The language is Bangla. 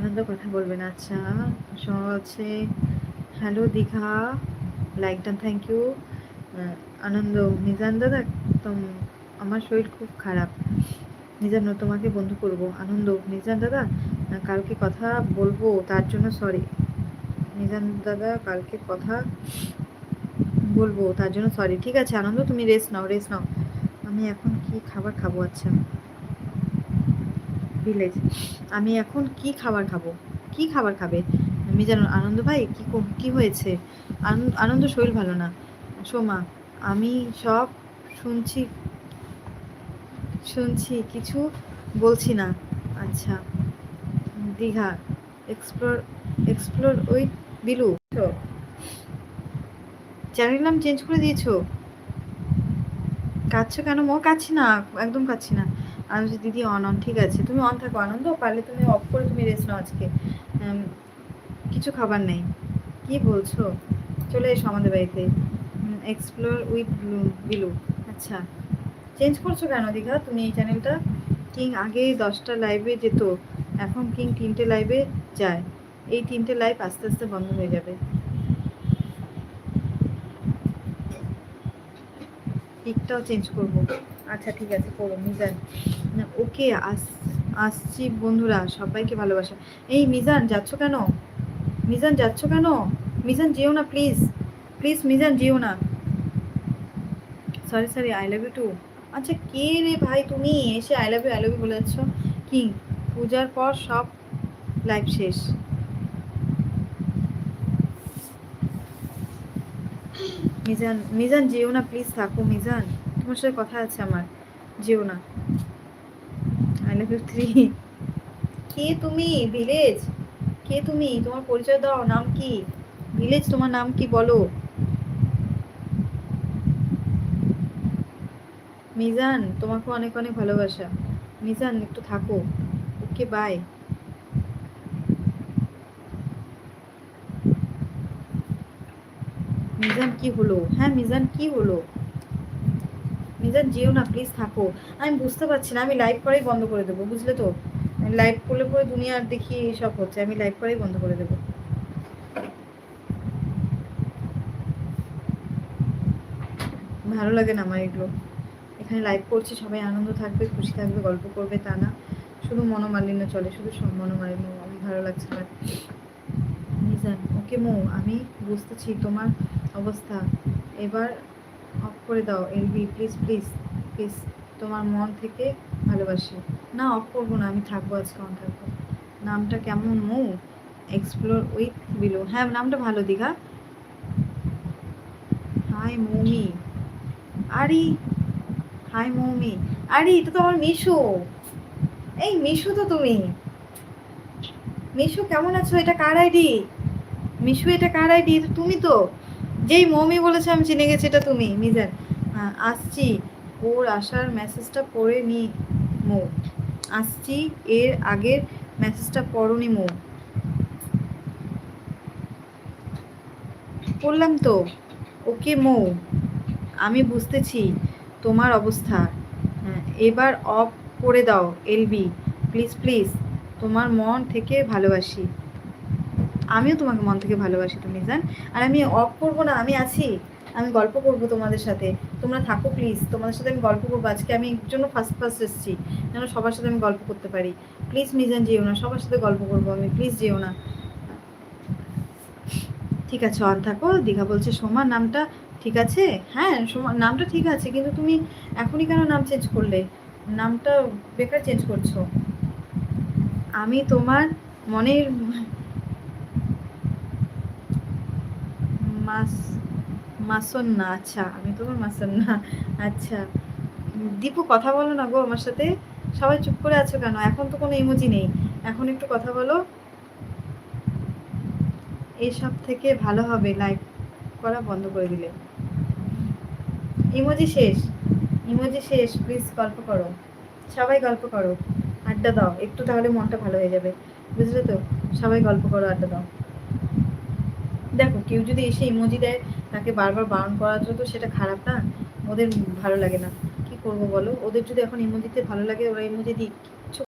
আনন্দ কথা বলবেন। আচ্ছা শোনা হচ্ছে, hello Digha like done thank you Anand নিজান দাদা আমার শরীর খুব খারাপ। নিজান তোমাকে বন্ধু করব। আনন্দ নিজান দাদা, কালকে কথা বলব, তার জন্য সরি নিজান দাদা, কালকে কথা বলব, তার জন্য সরি ঠিক আছে, আনন্দ, তুমি রেস্ট নাও রেস্ট নাও। আমি এখন কি খাবার খাব? আচ্ছা। ভিলেজ আমি এখন কি খাবার খাব? কি খাবার খাবে? আমি জানো, আনন্দ ভাই, কি কি হয়েছে? আনন্দ শরীর ভালো না। সোমা, আমি সব শুনছি শুনছি, কিছু বলছি না। আচ্ছা দীঘা এক্সপ্লোর এক্সপ্লোর ওই বিলু। চ্যানেল নাম চেঞ্জ করে দিয়েছ। কাঁদছো কেন? মো কাচ্ছি না, একদম কাচ্ছি না। আমি বলছি, দিদি অন অন ঠিক আছে। তুমি অন থাকো আনন্দ? পারলে তুমি অফ করে তুমি রেস্ট নাও আজকে। কিছু খাবার নেই। কি বলছো? চলে এসো আমাদের বাড়িতে। এক্সপ্লোর উইথ বিলু আচ্ছা। চেঞ্জ করছ কেন দীঘা? তুমি এই চ্যানেলটা কিং আগে দশটা লাইভে যেত এখন কিং তিনটে লাইভে যায়। এই তিনটে লাইভ আস্তে আস্তে বন্ধ হয়ে যাবে। পিকটাও চেঞ্জ করব। আচ্ছা ঠিক আছে, করো, মিজান। ওকে, আস, আসছি, বন্ধুরা, সবাইকে ভালোবাসা। এই, মিজান, যাচ্ছ কেন? মিজান, যাচ্ছ কেন? মিজান, যেও না প্লিজ প্লিজ মিজান, যেও না। Sorry sorry I love you too আচ্ছা কে রে ভাই তুমি? এসে I love you I love you বলে যাচ্ছ। কি? পূজার পর সব লাইভ শেষ। মিজান মিজান, যেও না প্লিজ থাকো, মিজান। তোমার সাথে কথা আছে আমার। যেও না। আই লাভ ইউ থ্রি কে তুমি? ভিলেজ কে তুমি? তোমার পরিচয় দাও, নাম কি? ভিলেজ তোমার নাম কি বলো? মিজান, তোমাকে অনেক অনেক ভালোবাসা। মিজান, একটু থাকো। ওকে বাই মিজান কি হলো? হ্যাঁ মিজান কি হলো? মিজান, যেও না প্লিজ থাকো। আমি বুঝতে পারছি না, আমি লাইভ করাই বন্ধ করে দেবো, বুঝলে তো? লাইভ করলে পরে দুনিয়ার দেখি সব হচ্ছে, আমি লাইভ করাই বন্ধ করে দেবো। ভালো লাগে না আমার এগুলো। এখানে লাইভ করছি, সবাই আনন্দ থাকবে, খুশি থাকবে, গল্প করবে, তা না। শুধু মনোমালিন্য চলে, শুধু সব মনোমালিন্য আমি ভালো লাগছে না। মিজান, ওকে মো, আমি বুঝতেছি তোমার অবস্থা। এবার অফ করে দাও এলবি প্লিজ প্লিজ প্লিজ তোমার মন থেকে ভালোবাসি। না অফ করব না, আমি থাকব আজকে অন থাকব। নামটা কেমন, মো? এক্সপ্লোর উইথ বিলো হ্যাঁ নামটা ভালো, দীঘা। হাই মৌমি। আরে হাই মৌমি। আরে, এটা তো আমার মিশো। এই, মিশো তো তুমি। মিশু, কেমন আছো? এটা কার আইডি? মিশু, এটা কার আইডি? তুমি তো। যেই মৌমি বলেছে আমি চিনে গেছি এটা তুমি মিজান। আসছি। ওর আসার মেসেজটা পড়ে নি মৌ। আসছি এর আগের মেসেজটা পড়নি মৌ। বললাম তো ওকে মৌ আমি বুঝতেছি তোমার অবস্থা। হ্যাঁ, এবার অফ করে দাও এলবি প্লিজ প্লিজ তোমার মন থেকে ভালোবাসি। আমিও তোমাকে মন থেকে ভালোবাসি, তুমি জান। আর আমি অফ করব না, আমি আছি। আমি গল্প করব তোমাদের সাথে। তোমরা থাকো প্লিজ তোমাদের সাথে আমি গল্প করব। আজকে আমি জন্য ফার্স্ট ফার্স্ট এসেছি। যেন সবার সাথে আমি গল্প করতে পারি। প্লিজ মিজান যেও না, সবার সাথে গল্প করব আমি। প্লিজ যেও না। ঠিক আছে, অন থাকো। দীঘা বলছে সোমা, নামটা ঠিক আছে? হ্যাঁ সোমা, নামটা ঠিক আছে, কিন্তু তুমি এখনই কেন নাম চেঞ্জ করলে? নামটা বেকার চেঞ্জ করছ। আমি তোমার মনের মাস, মাসন্না আচ্ছা আমি তোমার মাসন্না আচ্ছা। দীপু কথা বলো না গো আমার সাথে। সবাই চুপ করে আছো কেন? এখন তো কোনো ইমোজি নেই। এখন একটু কথা বলো। এসব থেকে ভালো হবে লাইভ করা বন্ধ করে দিলে। ইমোজি শেষ। ইমোজি শেষ প্লিজ গল্প করো। সবাই গল্প করো। আড্ডা দাও। একটু তাহলে মনটা ভালো হয়ে যাবে। বুঝলে তো? সবাই গল্প করো, আড্ডা দাও। দেখো, কেউ যদি এসে ইমোজি দেয়, তাকে বারবার বারণ করা তো সেটা খারাপ না, ওদের ভালো লাগে না। কি করব বলো? ওদের যদি এখন ইমোজিতে ভালো লাগে, ওরা ইমোজি দিক।